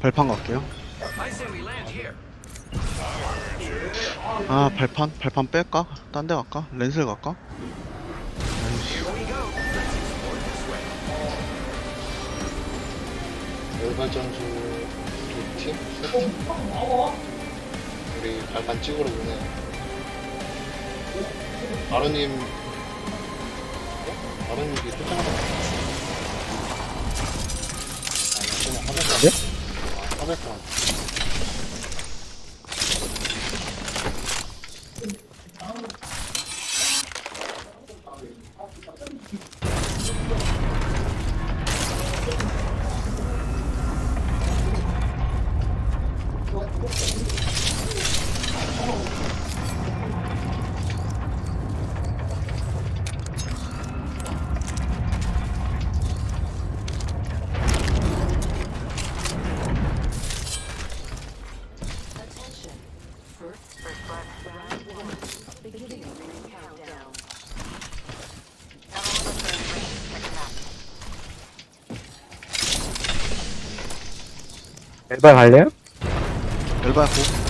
발판 갈게요. 아 발판? 발판 뺄까? 딴 데 갈까? 렌슬 갈까? Here we go. Let's explore this way. 열발전소 두 팀? 세 팀? 우리 발판 찍으러 오네. 아로님, 어? 아로님이 그냥 하백사. 네? 아, 하백 엘바 갈래요? 엘바야 고.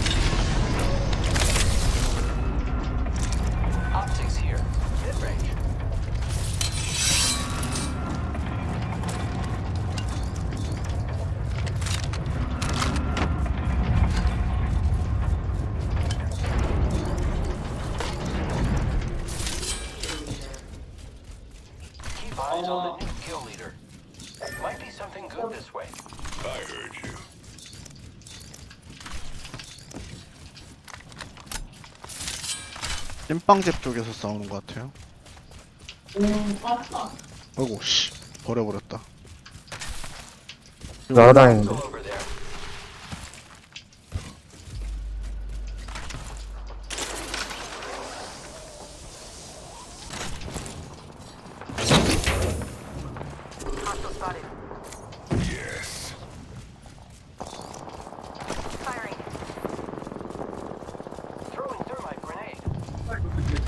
찐빵집 쪽에서 싸우는 것 같아요. 아이고 씨 버려버렸다. 날아다니는데. Go over there. Hostile spotted. Yes. Firing. Throwing thermite grenade. 한 번데 이래요.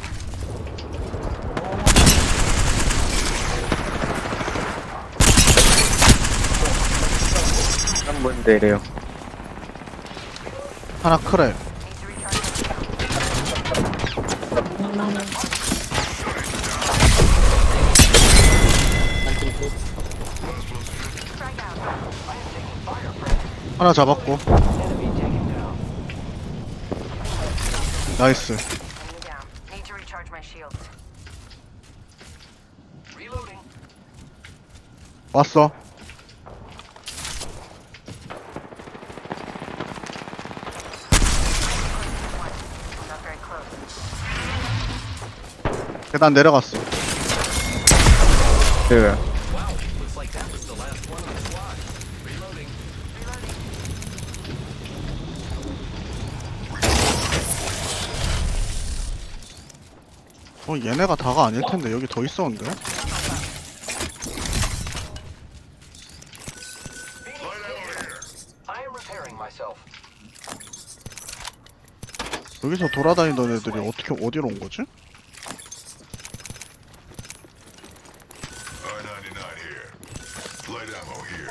하나 크래. Need to recharge my shield. 한팀 am taking fire, friend. 하나 잡았고. 나이스. Down. 계단 내려갔어. 그. Reloading. 어 얘네가 다가 아닐 텐데 여기 더 있었는데? 여기서 돌아다니던 애들이 어떻게 어디로 온 거지? R99 here. Light ammo here.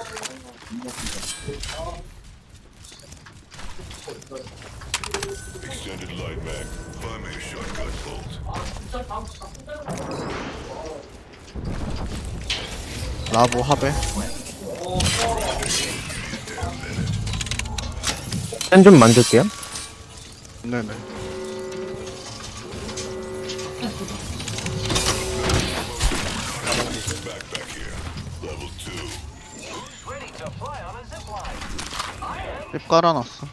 Extended light mag. Find me a shotgun bolt. 하베. 펜좀 만들게요. 네네. Backpack here. Level 2. Who's ready to fly on a zip line? I am. 힙 깔아놨어.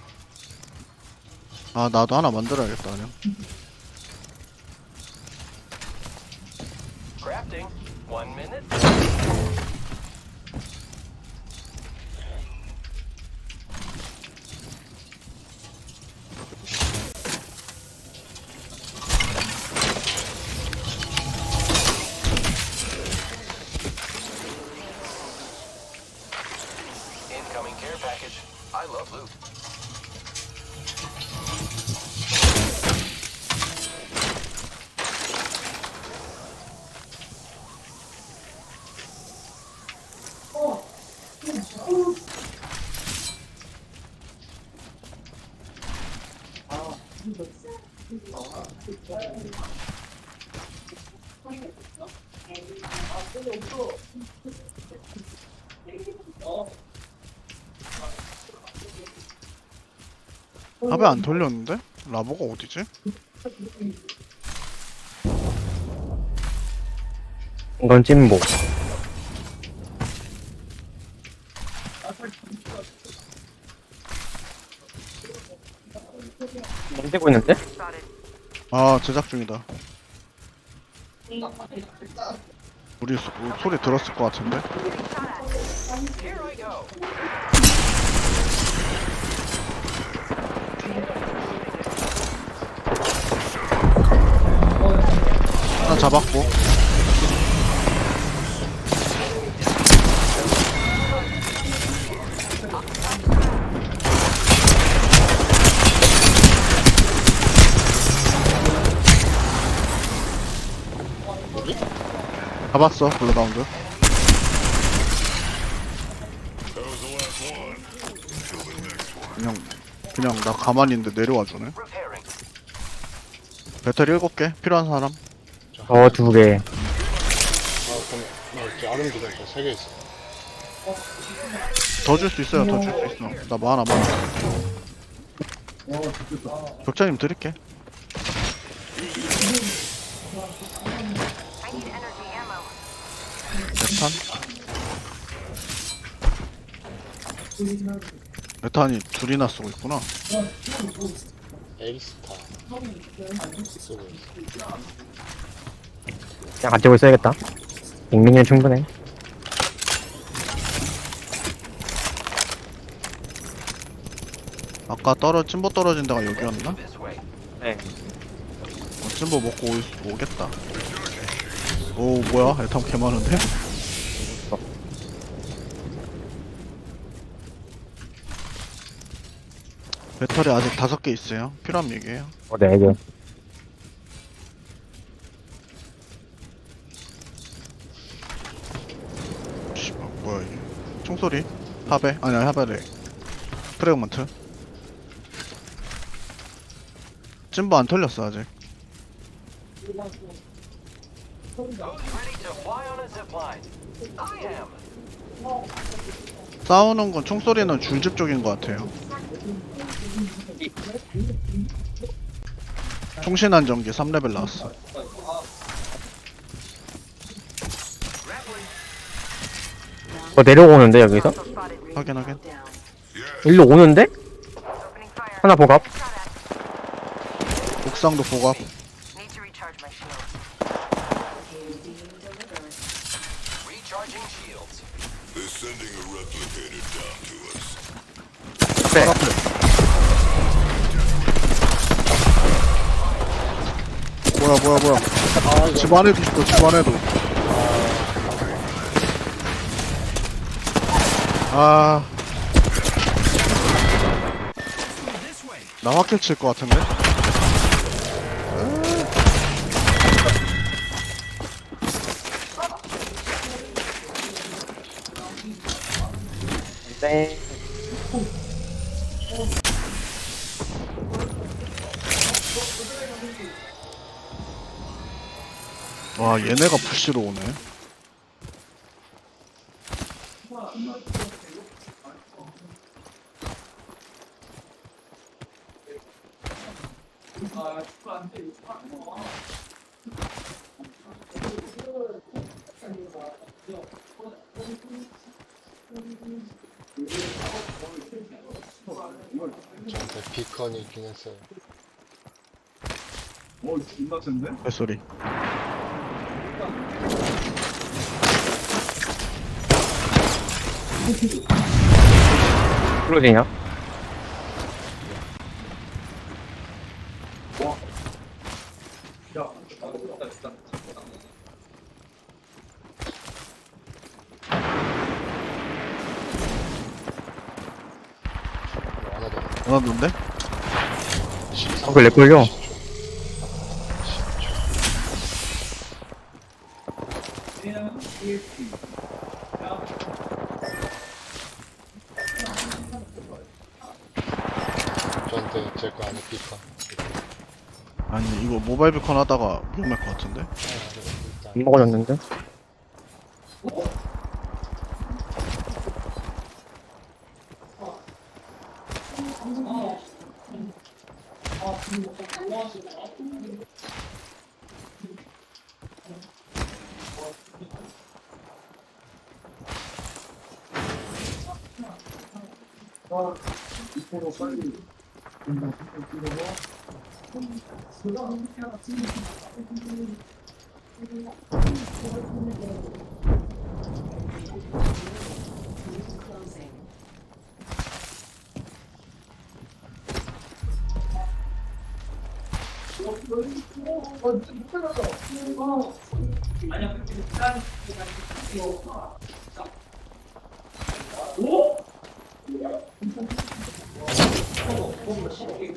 아 나도 하나 만들어야겠다 그냥. 합에 안 털렸는데? 라보가 어디지? 이건 찐보. 만들고 있는데? 아 제작 중이다 우리 소, 소리 들었을 것 같은데? Here I go. 잡았고 잡았어 블루다운드. 그냥 그냥 나 가만히 있는데 내려와 주네 Repairing. 배터리 7개 필요한 사람 저 두 개. 아, 그럼, 나 이렇게 아름 기다려. 세개 있어. 더 줄 수 있어요 더 줄 수 있어 나 많아 많아 격자님 드릴게 I need energy ammo. 메탄 메탄이 둘이나 쓰고 있구나 에이스타. 쓰고 있어. 그냥 가지고 있어야겠다. 익민이면 충분해. 아까 떨어 찜보 떨어진 데가 여기였나? 네. 어, 찜보 먹고 오, 오겠다 오 뭐야 애탐 개 많은데? 배터리 아직 다섯 개 있어요 필요하면 얘기해요 어, 네 개. 씨 소리? 하베? 아니 아니 하베래 프레그먼트. 찜보 안 털렸어 아직. 싸우는 건 총소리는 줄집 쪽인 것 같아요. 총신안전기 3레벨 나왔어 어, 내려오는데, 여기서? 확인 확인 일로 오는데? 하나 보갑. 옥상도 보고 앞. 뭐야 뭐야 뭐야 아, 집 안에도 있어 집 안에도 아... 나 확킬 칠 것 같은데? 네. 와 얘네가 푸시로 오네 저한테 비컨이 있긴 했어요. 뱃소리 클로징이야? 하나 더. 원하던데? 어, 그래, 걸려. 저한테 제거 안에 비컨. 아니 이거 모바일 비컨 하다가 위험할 것 같은데? 안 먹어졌는데? 아니야, 그렇게 짠, 그렇게 짠, 그렇게 짠, package.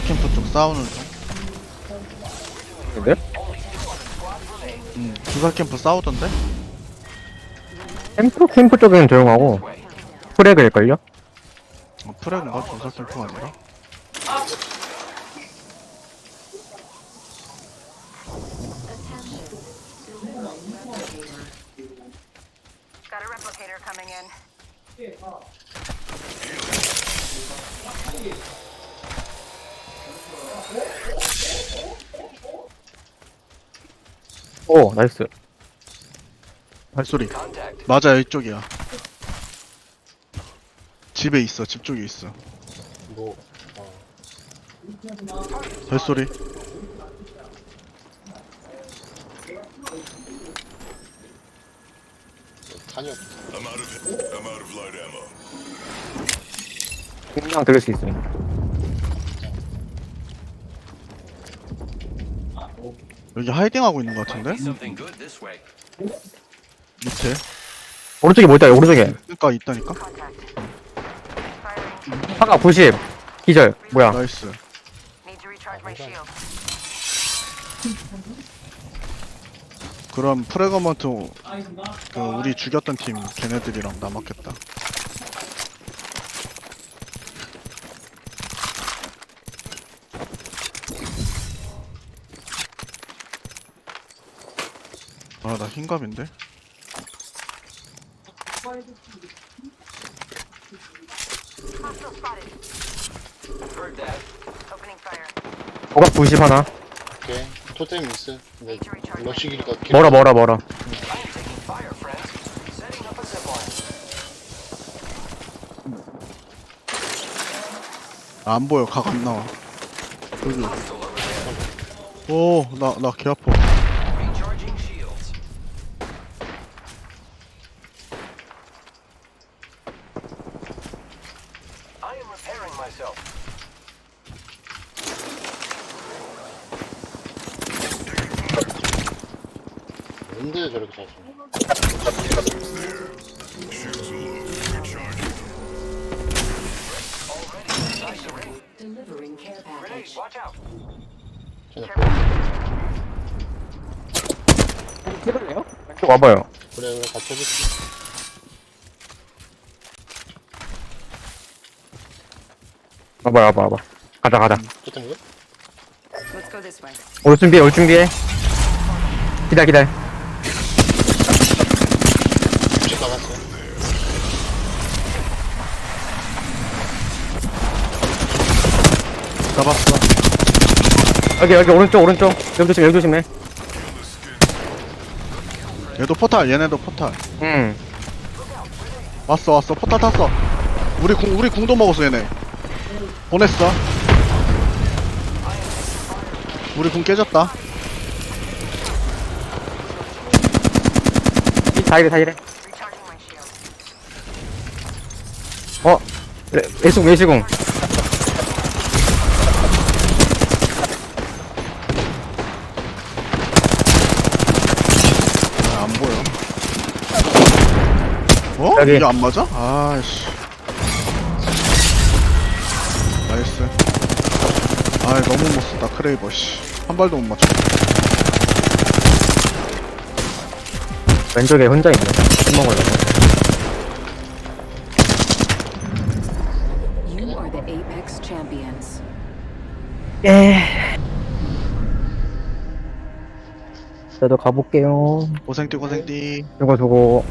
캠프 쪽 싸우는 중. 근데? 응, 부사 캠프 싸우던데? 캠프 캠프 쪽에는 조용하고 프렉일걸요? 어, 프레그인가? 부사 캠프가 아니라? Got a replicator coming in. 오 나이스 발소리. Contact. 맞아, 이쪽이야. 집에 있어, 집 쪽에 있어. 뭐, 어, 발소리. 탄약. I'm out of I'm out of light ammo. 그냥 들을 수 있으니 여기 하이딩하고 있는 것 같은데? 밑에. 오른쪽에 뭐 있다 오른쪽에 그니까 있다니까? 파가 90 기절 뭐야 나이스. Need to recharge my shield. 그럼 프레거먼트 그 우리 죽였던 팀 걔네들이랑 남았겠다. 아 나 흰갑인데? Hostile spotted. Heard that. Opening fire. 고각 90 하나 오케이. 토템 있어. 러시기가 길- 멀어 멀어 멀어 I am taking fire, friends. Setting up a zipline. 아, 안 보여 각 안 나와. 여기. 오나 나 개 아파. Recharging shields. I am repairing myself. 뭔데 저렇게 잘 쏘냐. Already. Nice ring. Delivering care Grenade, watch out. 쟤네 찍을래요? 왼쪽 와봐요 그래, 그래, 같이 해줄게. 와봐 와봐 와봐 가자 가자? Let's go this way. 올 준비해 올집 나갔어. 잡았어. 여기 여기 오른쪽 오른쪽 여기 조심 여기 조심해 얘도 포탈 얘네도 포탈. 응 왔어 왔어 포탈 탔어. 우리 궁 우리 궁도 먹었어 얘네. 보냈어. 우리 궁 깨졌다. 다 이래 다 이래. 어 레- 외수궁 아, 안 보여. 어? 여기. 이게 안 맞아? 아이씨. 너무 못 쓰다, 크레이버, 씨. 한 발도 못 맞춰. 왼쪽에 혼자 있네. 술 먹으려고. You are the Apex champions. 예. 저도 가볼게요. 고생띠, 고생띠. 이거 저거